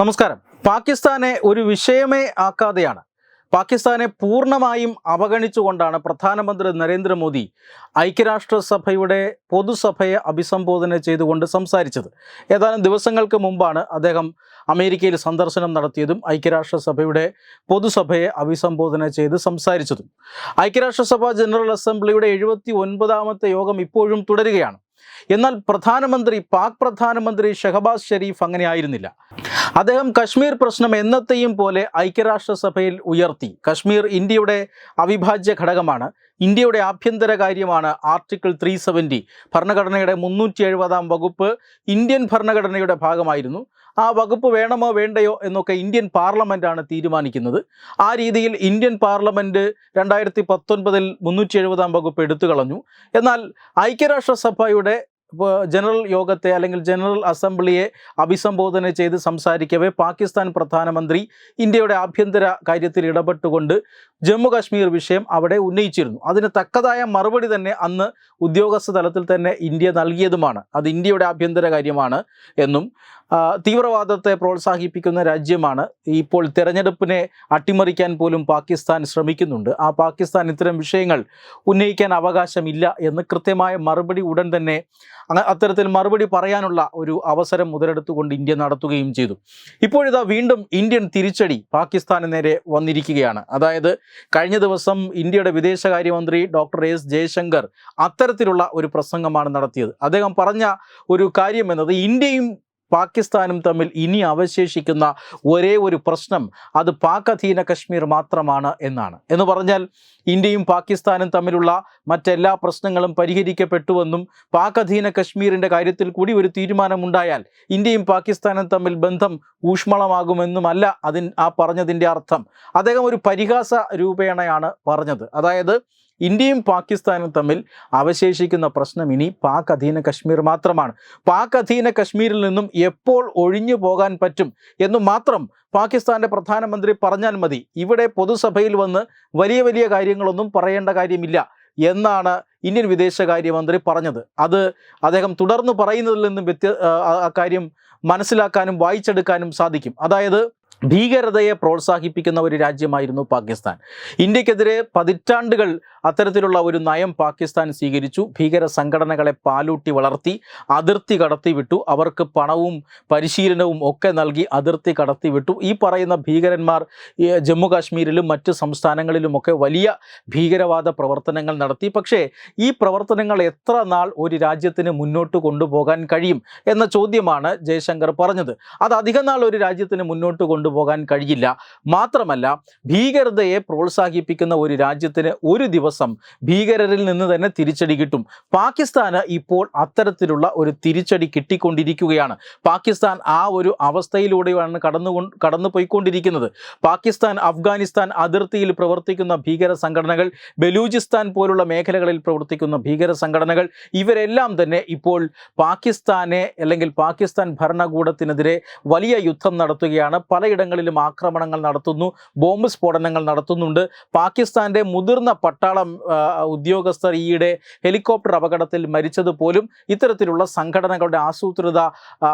നമസ്കാരം. പാകിസ്ഥാനെ ഒരു വിഷയമേ ആക്കാതെയാണ്. പാകിസ്ഥാനെ പൂർണമായും അവഗണിച്ചുകൊണ്ടാണ് പ്രധാനമന്ത്രി നരേന്ദ്രമോദി ഐക്യരാഷ്ട്രസഭയുടെ പൊതുസഭയെ അഭിസംബോധന ചെയ്തുകൊണ്ട് സംസാരിച്ചത്. ഏതാനും ദിവസങ്ങൾക്ക് മുമ്പാണ് അദ്ദേഹം അമേരിക്കയിൽ സന്ദർശനം നടത്തിയതും ഐക്യരാഷ്ട്രസഭയുടെ പൊതുസഭയെ അഭിസംബോധന ചെയ്ത് സംസാരിച്ചതും. ഐക്യരാഷ്ട്രസഭ ജനറൽ അസംബ്ലിയുടെ എഴുപത്തി ഒൻപതാമത്തെ യോഗം ഇപ്പോഴും തുടരുകയാണ്. എന്നാൽ പ്രധാനമന്ത്രി പാക് പ്രധാനമന്ത്രി ഷഹബാസ് ഷെരീഫ് അങ്ങനെ ആയിരുന്നില്ല. അദ്ദേഹം കശ്മീർ പ്രശ്നം എന്നത്തെയും പോലെ ഐക്യരാഷ്ട്രസഭയിൽ ഉയർത്തി. കശ്മീർ ഇന്ത്യയുടെ അവിഭാജ്യ ഘടകമാണ്. ഇന്ത്യയുടെ ആഭ്യന്തര കാര്യമാണ് ആർട്ടിക്കിൾ ത്രീ സെവന്റി. ഭരണഘടനയുടെ മുന്നൂറ്റി എഴുപതാം വകുപ്പ് ഇന്ത്യൻ ഭരണഘടനയുടെ ഭാഗമായിരുന്നു. ആ വകുപ്പ് വേണമോ വേണ്ടയോ എന്നൊക്കെ ഇന്ത്യൻ പാർലമെന്റാണ് തീരുമാനിക്കുന്നത്. ആ രീതിയിൽ ഇന്ത്യൻ പാർലമെന്റ് രണ്ടായിരത്തി പത്തൊൻപതിൽ മുന്നൂറ്റി എഴുപതാം വകുപ്പ് എടുത്തു കളഞ്ഞു. എന്നാൽ ഐക്യരാഷ്ട്രസഭയുടെ ജനറൽ യോഗത്തെ അല്ലെങ്കിൽ ജനറൽ അസംബ്ലിയെ അഭിസംബോധന ചെയ്ത് സംസാരിക്കവേ പാകിസ്ഥാൻ പ്രധാനമന്ത്രി ഇന്ത്യയുടെ ആഭ്യന്തര കാര്യത്തിൽ ഇടപെട്ടുകൊണ്ട് ജമ്മു കാശ്മീർ വിഷയം അവിടെ ഉന്നയിച്ചിരുന്നു. അതിന് തക്കതായ മറുപടി തന്നെ അന്ന് ഉദ്യോഗസ്ഥ തലത്തിൽ തന്നെ ഇന്ത്യ നൽകിയതുമാണ്. അത് ഇന്ത്യയുടെ ആഭ്യന്തര കാര്യമാണ് എന്നും തീവ്രവാദത്തെ പ്രോത്സാഹിപ്പിക്കുന്ന രാജ്യമാണ് ഇപ്പോൾ തെരഞ്ഞെടുപ്പിനെ അട്ടിമറിക്കാൻ പോലും പാകിസ്ഥാൻ ശ്രമിക്കുന്നുണ്ട്. ആ പാകിസ്ഥാൻ ഇത്തരം വിഷയങ്ങൾ ഉന്നയിക്കാൻ അവകാശമില്ല എന്ന് കൃത്യമായ മറുപടി ഉടൻ തന്നെ അത്തരത്തിൽ മറുപടി പറയാനുള്ള ഒരു അവസരം മുതലെടുത്തുകൊണ്ട് ഇന്ത്യ നടത്തുകയും ചെയ്തു. ഇപ്പോഴിതാ വീണ്ടും ഇന്ത്യൻ തിരിച്ചടി പാകിസ്ഥാന് നേരെ വന്നിരിക്കുകയാണ്. അതായത് കഴിഞ്ഞ ദിവസം ഇന്ത്യയുടെ വിദേശകാര്യമന്ത്രി ഡോക്ടർ എസ് ജയശങ്കർ അത്തരത്തിലുള്ള ഒരു പ്രസംഗമാണ് നടത്തിയത്. അദ്ദേഹം പറഞ്ഞ ഒരു കാര്യം എന്നത് ഇന്ത്യയും പാകിസ്ഥാനും തമ്മിൽ ഇനി അവശേഷിക്കുന്ന ഒരേ ഒരു പ്രശ്നം അത് പാക് അധീന കശ്മീർ മാത്രമാണ് എന്നാണ്. എന്ന് പറഞ്ഞാൽ ഇന്ത്യയും പാകിസ്ഥാനും തമ്മിലുള്ള മറ്റെല്ലാ പ്രശ്നങ്ങളും പരിഹരിക്കപ്പെട്ടുവെന്നും പാക് അധീന കശ്മീരിന്റെ കാര്യത്തിൽ കൂടി ഒരു തീരുമാനമുണ്ടായാൽ ഇന്ത്യയും പാകിസ്ഥാനും തമ്മിൽ ബന്ധം ഊഷ്മളമാകുമെന്നുമല്ല അതിൻ ആ പറഞ്ഞതിന്റെ അർത്ഥം. അദ്ദേഹം ഒരു പരിഹാസ രൂപേണയാണ് പറഞ്ഞത്. അതായത് ഇന്ത്യയും പാകിസ്ഥാനും തമ്മിൽ അവശേഷിക്കുന്ന പ്രശ്നം ഇനി പാക് അധീന കശ്മീർ മാത്രമാണ്. പാക് അധീന കശ്മീരിൽ നിന്നും എപ്പോൾ ഒഴിഞ്ഞു പോകാൻ പറ്റും എന്ന് മാത്രം പാകിസ്ഥാന്റെ പ്രധാനമന്ത്രി പറഞ്ഞാൽ മതി. ഇവിടെ പൊതുസഭയിൽ വന്ന് വലിയ വലിയ കാര്യങ്ങളൊന്നും പറയേണ്ട കാര്യമില്ല എന്നാണ് ഇന്ത്യൻ വിദേശകാര്യമന്ത്രി പറഞ്ഞത്. അത് അദ്ദേഹം തുടർന്ന് പറയുന്നതിൽ നിന്നും വ്യത്യ ആ- കാര്യം മനസ്സിലാക്കാനും വായിച്ചെടുക്കാനും സാധിക്കും. അതായത് ഭീകരതയെ പ്രോത്സാഹിപ്പിക്കുന്ന ഒരു രാജ്യമായിരുന്നു പാകിസ്ഥാൻ. ഇന്ത്യക്കെതിരെ പതിറ്റാണ്ടുകൾ അത്തരത്തിലുള്ള ഒരു നയം പാകിസ്ഥാൻ സ്വീകരിച്ചു. ഭീകര സംഘടനകളെ പാലൂട്ടി വളർത്തി അതിർത്തി കടത്തിവിട്ടു അവർക്ക് പണവും പരിശീലനവും ഒക്കെ നൽകി അതിർത്തി കടത്തിവിട്ടു ഈ പറയുന്ന ഭീകരന്മാർ ജമ്മു കാശ്മീരിലും മറ്റ് സംസ്ഥാനങ്ങളിലുമൊക്കെ വലിയ ഭീകരവാദ പ്രവർത്തനങ്ങൾ നടത്തി. പക്ഷേ ഈ പ്രവർത്തനങ്ങൾ എത്ര നാൾ ഒരു രാജ്യത്തിന് മുന്നോട്ട് കൊണ്ടുപോകാൻ കഴിയും എന്ന ചോദ്യമാണ് ജയശങ്കർ പറഞ്ഞത്. അത് അധികം നാൾ ഒരു രാജ്യത്തിന് മുന്നോട്ട് കൊണ്ടുപോകാൻ കഴിയില്ല. മാത്രമല്ല ഭീകരതയെ പ്രോത്സാഹിപ്പിക്കുന്ന ഒരു രാജ്യത്തിന് ഒരു ദിവസം ഭീകരരിൽ നിന്ന് തന്നെ തിരിച്ചടി കിട്ടും. പാകിസ്ഥാന് ഇപ്പോൾ അത്തരത്തിലുള്ള ഒരു തിരിച്ചടി കിട്ടിക്കൊണ്ടിരിക്കുകയാണ്. പാകിസ്ഥാൻ ആ ഒരു അവസ്ഥയിലൂടെയാണ് കടന്നു കടന്നു പോയിക്കൊണ്ടിരിക്കുന്നത്. പാകിസ്ഥാൻ അഫ്ഗാനിസ്ഥാൻ അതിർത്തിയിൽ പ്രവർത്തിക്കുന്ന ഭീകര സംഘടനകൾ ബലൂചിസ്ഥാൻ പോലുള്ള മേഖലകളിൽ പ്രവർത്തിക്കുന്ന ഭീകര സംഘടനകൾ ഇവരെല്ലാം തന്നെ ഇപ്പോൾ പാകിസ്ഥാനെ അല്ലെങ്കിൽ പാകിസ്ഥാൻ ഭരണകൂടത്തിനെതിരെ വലിയ യുദ്ധം നടത്തുകയാണ്. പലയിടങ്ങളിലും ആക്രമണങ്ങൾ നടത്തുന്നു ബോംബ് സ്ഫോടനങ്ങൾ നടത്തുന്നുണ്ട്. പാകിസ്ഥാന്റെ മുതിർന്ന പട്ടാളം ഉദ്യോഗസ്ഥർ ഈയിടെ ഹെലികോപ്റ്റർ അപകടത്തിൽ മരിച്ചത് പോലും ഇത്തരത്തിലുള്ള സംഘടനകളുടെ ആസൂത്രിത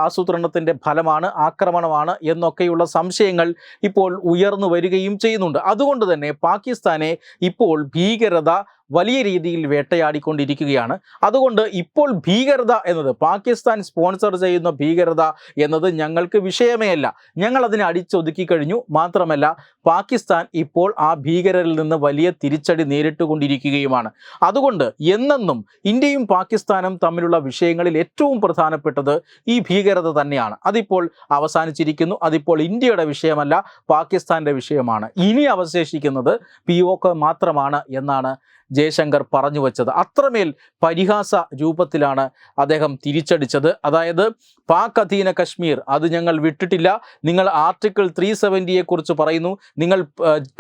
ആസൂത്രണത്തിന്റെ ഫലമാണ് ആക്രമണമാണ് എന്നൊക്കെയുള്ള സംശയങ്ങൾ ഇപ്പോൾ ഉയർന്നു വരികയും ചെയ്യുന്നുണ്ട്. അതുകൊണ്ട് തന്നെ പാകിസ്ഥാനെ ഇപ്പോൾ ഭീകരത വലിയ രീതിയിൽ വേട്ടയാടിക്കൊണ്ടിരിക്കുകയാണ്. അതുകൊണ്ട് ഇപ്പോൾ ഭീകരത എന്നത് പാകിസ്ഥാൻ സ്പോൺസർ ചെയ്യുന്ന ഭീകരത എന്നത് ഞങ്ങൾക്ക് വിഷയമേ അല്ല. ഞങ്ങൾ അതിനെ അടിച്ചൊതുക്കി കഴിഞ്ഞു. മാത്രമല്ല പാകിസ്ഥാൻ ഇപ്പോൾ ആ ഭീകരരിൽ നിന്ന് വലിയ തിരിച്ചടി നേരിട്ടുകൊണ്ടിരിക്കുകയുമാണ്. അതുകൊണ്ട് എന്നെന്നും ഇന്ത്യയും പാകിസ്ഥാനും തമ്മിലുള്ള വിഷയങ്ങളിൽ ഏറ്റവും പ്രധാനപ്പെട്ടത് ഈ ഭീകരത തന്നെയാണ്. അതിപ്പോൾ അവസാനിച്ചിരിക്കുന്നു. അതിപ്പോൾ ഇന്ത്യയുടെ വിഷയമല്ല പാകിസ്ഥാന്റെ വിഷയമാണ്. ഇനി അവശേഷിക്കുന്നത് പി മാത്രമാണ് എന്നാണ് ജയശങ്കർ പറഞ്ഞു വച്ചത്. അത്രമേൽ പരിഹാസ രൂപത്തിലാണ് അദ്ദേഹം തിരിച്ചടിച്ചത്. അതായത് പാക് അധീന കശ്മീർ അത് ഞങ്ങൾ വിട്ടിട്ടില്ല. നിങ്ങൾ ആർട്ടിക്കിൾ ത്രീ സെവന്റിയെക്കുറിച്ച് പറയുന്നു. നിങ്ങൾ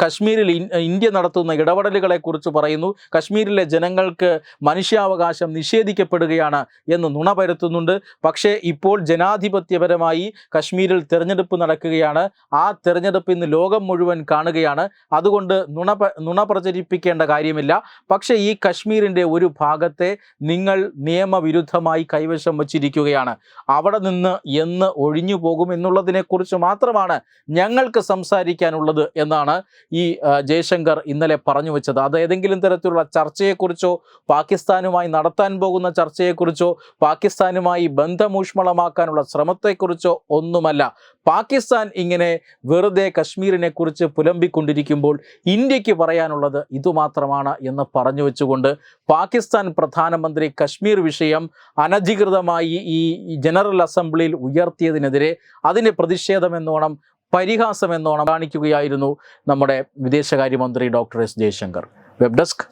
കശ്മീരിൽ ഇന്ത്യ നടത്തുന്ന ഇടപെടലുകളെ കുറിച്ച് പറയുന്നു. കശ്മീരിലെ ജനങ്ങൾക്ക് മനുഷ്യാവകാശം നിഷേധിക്കപ്പെടുകയാണ് എന്ന് നുണ പരത്തുന്നുണ്ട്. പക്ഷേ ഇപ്പോൾ ജനാധിപത്യപരമായി കശ്മീരിൽ തെരഞ്ഞെടുപ്പ് നടക്കുകയാണ്. ആ തെരഞ്ഞെടുപ്പ് ഇന്ന് ലോകം മുഴുവൻ കാണുകയാണ്. അതുകൊണ്ട് നുണ നുണ പ്രചരിപ്പിക്കേണ്ട കാര്യമില്ല. പക്ഷേ ഈ കശ്മീരിന്റെ ഒരു ഭാഗത്തെ നിങ്ങൾ നിയമവിരുദ്ധമായി കൈവശം വച്ചിരിക്കുകയാണ്. അവിടെ നിന്ന് എന്ന് ഒഴിഞ്ഞു പോകും എന്നുള്ളതിനെക്കുറിച്ച് മാത്രമാണ് ഞങ്ങൾക്ക് സംസാരിക്കാനുള്ളത് എന്നാണ് ഈ ജയശങ്കർ ഇന്നലെ പറഞ്ഞു വെച്ചത്. അത് ഏതെങ്കിലും തരത്തിലുള്ള ചർച്ചയെക്കുറിച്ചോ പാകിസ്ഥാനുമായി നടത്താൻ പോകുന്ന ചർച്ചയെക്കുറിച്ചോ പാകിസ്ഥാനുമായി ബന്ധമൂഷ്മളമാക്കാനുള്ള ശ്രമത്തെക്കുറിച്ചോ ഒന്നുമല്ല. പാകിസ്ഥാൻ ഇങ്ങനെ വെറുതെ കശ്മീരിനെ കുറിച്ച് പുലമ്പിക്കൊണ്ടിരിക്കുമ്പോൾ ഇന്ത്യയ്ക്ക് പറയാനുള്ളത് ഇതുമാത്രമാണ് എന്ന് പറഞ്ഞു വെച്ചുകൊണ്ട് പാകിസ്ഥാൻ പ്രധാനമന്ത്രി കശ്മീർ വിഷയം അനധികൃതമായി ഈ ജനറൽ അസംബ്ലിയിൽ ഉയർത്തിയതിനെതിരെ അതിന് പ്രതിഷേധമെന്നോണം പരിഹാസമെന്നോണം കാണിക്കുകയായിരുന്നു നമ്മുടെ വിദേശകാര്യമന്ത്രി doctor S Jaishankar. Web desk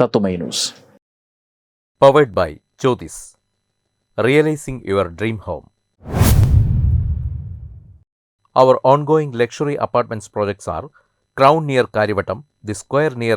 തത്തുമൈ news. Powered by Jyothis realising your dream home. Our ongoing luxury apartments projects are Crown near Karivatam, The Square near